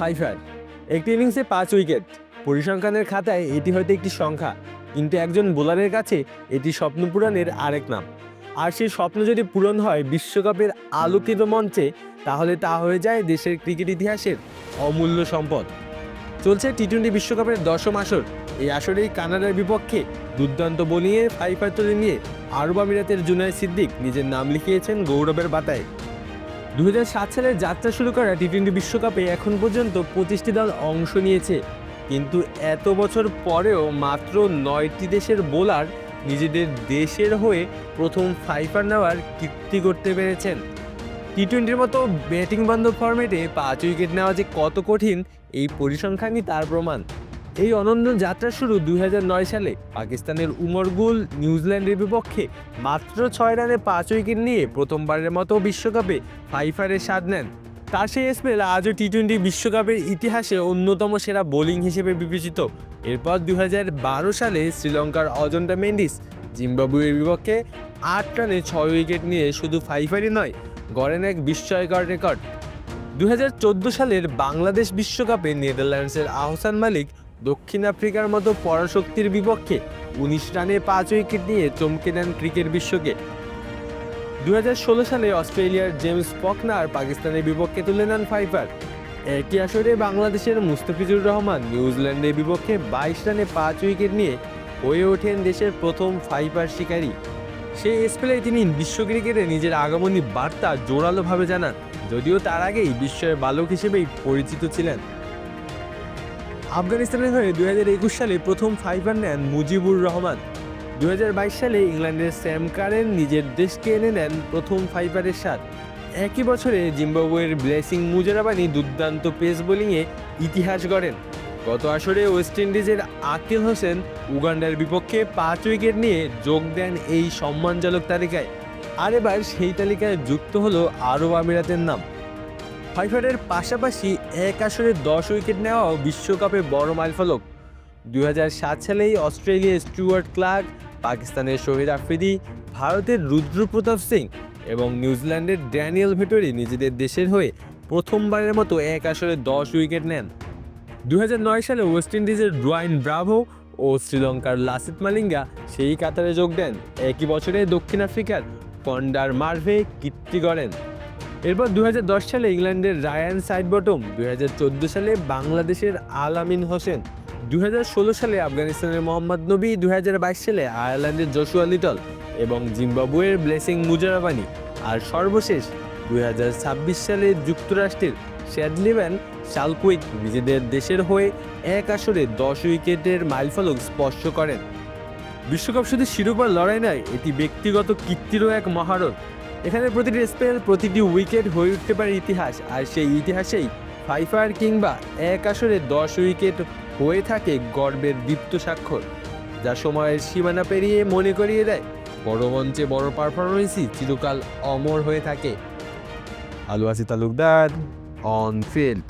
Pfeiffer একটি ইনিংসে পাঁচ উইকেট পরিসংখ্যানের খাতায় এটি হয়তো একটি সংখ্যা, কিন্তু একজন বোলারের কাছে এটি স্বপ্ন পূরণের আরেক নাম। আর সেই স্বপ্ন যদি পূরণ হয় বিশ্বকাপের আলোকিত মঞ্চে, তাহলে তা হয়ে যায় দেশের ক্রিকেট ইতিহাসের অমূল্য সম্পদ। চলছে টি টোয়েন্টি বিশ্বকাপের দশম আসর। এই আসরেই কানাডার বিপক্ষে দুর্দান্ত বোলিংয়ে ফাইফার তুলে নিয়ে আরব আমিরাতের জুনাই সিদ্দিক নিজের নাম লিখিয়েছেন গৌরবের বাতায়। দু সালে যাত্রা শুরু করা টি টোয়েন্টি বিশ্বকাপে এখন পর্যন্ত পঁচিশটি দল অংশ নিয়েছে। কিন্তু এত বছর পরেও মাত্র নয়টি দেশের বোলার নিজেদের দেশের হয়ে প্রথম ফাইফার নেওয়ার কীর্তি করতে পেরেছেন। টি টোয়েন্টির মতো ব্যাটিং বান্ধব ফরম্যাটে পাঁচ উইকেট নেওয়া যে কত কঠিন, এই পরিসংখ্যানই তার প্রমাণ। এই অনন্য যাত্রা শুরু দুই হাজার নয় সালে। পাকিস্তানের উমর গুল নিউজিল্যান্ডের বিপক্ষে মাত্র ছয় রানে পাঁচ উইকেট নিয়ে প্রথমবারের মতো বিশ্বকাপে ফাইফারের স্বাদ নেন। তার সেই স্পেল আজও টি টোয়েন্টি বিশ্বকাপের ইতিহাসে অন্যতম সেরা বোলিং হিসেবে বিবেচিত। এরপর দুই হাজার বারো সালে শ্রীলঙ্কার অজন্তা মেন্ডিস জিম্বাবুয়ের বিপক্ষে আট রানে ছয় উইকেট নিয়ে শুধু ফাইফারই নয়, গড়েন এক বিস্ময়কর রেকর্ড। দুই হাজার চোদ্দ সালের বাংলাদেশ বিশ্বকাপে নেদারল্যান্ডসের আহসান মালিক দক্ষিণ আফ্রিকার মতো পরাশক্তির বিপক্ষে উনিশ রানে পাঁচ উইকেট নিয়ে চমকে দেন ক্রিকেট বিশ্বকে। দু হাজার ষোলো সালে অস্ট্রেলিয়ার জেমস পকনার পাকিস্তানের বিপক্ষে তুলে নেন ফাইফার। একই আসরে বাংলাদেশের মুস্তাফিজুর রহমান নিউজিল্যান্ডের বিপক্ষে বাইশ রানে পাঁচ উইকেট নিয়ে হয়ে ওঠেন দেশের প্রথম ফাইফার শিকারী। সেই স্পেলে তিনি বিশ্ব ক্রিকেটে নিজের আগমনী বার্তা জোরালোভাবে জানান, যদিও তার আগেই বিশ্বের বালক হিসেবেই পরিচিত ছিলেন। আফগানিস্তানের হয়ে দু হাজার একুশ সালে প্রথম ফাইফার নেন মুজিবুর রহমান। দু হাজার বাইশ সালে ইংল্যান্ডের স্যাম কারেন নিজের দেশকে এনে নেন প্রথম ফাইফারের স্বাদ। একই বছরে জিম্বাবুয়ের ব্লেসিং মুজারাবানি দুর্দান্ত পেস বোলিংয়ে ইতিহাস গড়েন। গত আসরে ওয়েস্ট ইন্ডিজের আকিল হোসেন উগান্ডার বিপক্ষে পাঁচ উইকেট নিয়ে যোগ দেন এই সম্মানজনক তালিকায়। আর এবার সেই তালিকায় যুক্ত হলো আরব আমিরাতের নাম। ফাইফারের পাশাপাশি এক আসরে দশ উইকেট নেওয়াও বিশ্বকাপে বড় মাইলফলক। দু হাজার সাত সালেই অস্ট্রেলিয়ার স্টুয়ার্ট ক্লার্ক, পাকিস্তানের শহীদ আফ্রিদি, ভারতের রুদ্রপ্রতাপ সিং এবং নিউজিল্যান্ডের ড্যানিয়েল ভেটোরি নিজেদের দেশের হয়ে প্রথমবারের মতো এক আসরে দশ উইকেট নেন। দু হাজার নয় সালে ওয়েস্ট ইন্ডিজের ড্রোয়াইন ব্রাভো ও শ্রীলঙ্কার লাসিত মালিঙ্গা সেই কাতারে যোগ দেন। একই বছরে দক্ষিণ আফ্রিকার কন্ডার মার্ভে কীর্তি গড়েন। এরপর দুই হাজার দশ সালে ইংল্যান্ডের রায়ান সাইডবটম দুই হাজার চোদ্দ সালে বাংলাদেশের আল আমিন হোসেন দুই হাজার ষোলো সালে আফগানিস্তানের মোহাম্মদ নবী দুই হাজার বাইশ সালে আয়ারল্যান্ডের জশুয়া লিটল এবং জিম্বাবুয়ের ব্লেসিং মুজারাবানি। আর সর্বশেষ দুই হাজার ছাব্বিশ সালে যুক্তরাষ্ট্রের শ্যাডলিম্যান শালকুইক নিজেদের দেশের হয়ে এক আসরে দশ উইকেটের মাইলফলক স্পর্শ করেন। বিশ্বকাপ শুধু শিরোপার লড়াই নয়, এটি ব্যক্তিগত কীর্তিরও এক মহারত এখানে প্রতিটি স্পেল, প্রতিটি উইকেট হয়ে উঠতে পারে ইতিহাস, আর সেই ইতিহাসেই ফাইফার কিংবা এক আসরে দশ উইকেট হয়ে থাকে গর্বের দীপ্ত স্বাক্ষর, যা সময়ের সীমানা পেরিয়ে মনে করিয়ে দেয়। বড় মঞ্চে বড় পারফরমেন্সই চিরকাল অমর হয়ে থাকে। আলু আসি তালুকদার, অন ফিল্ড।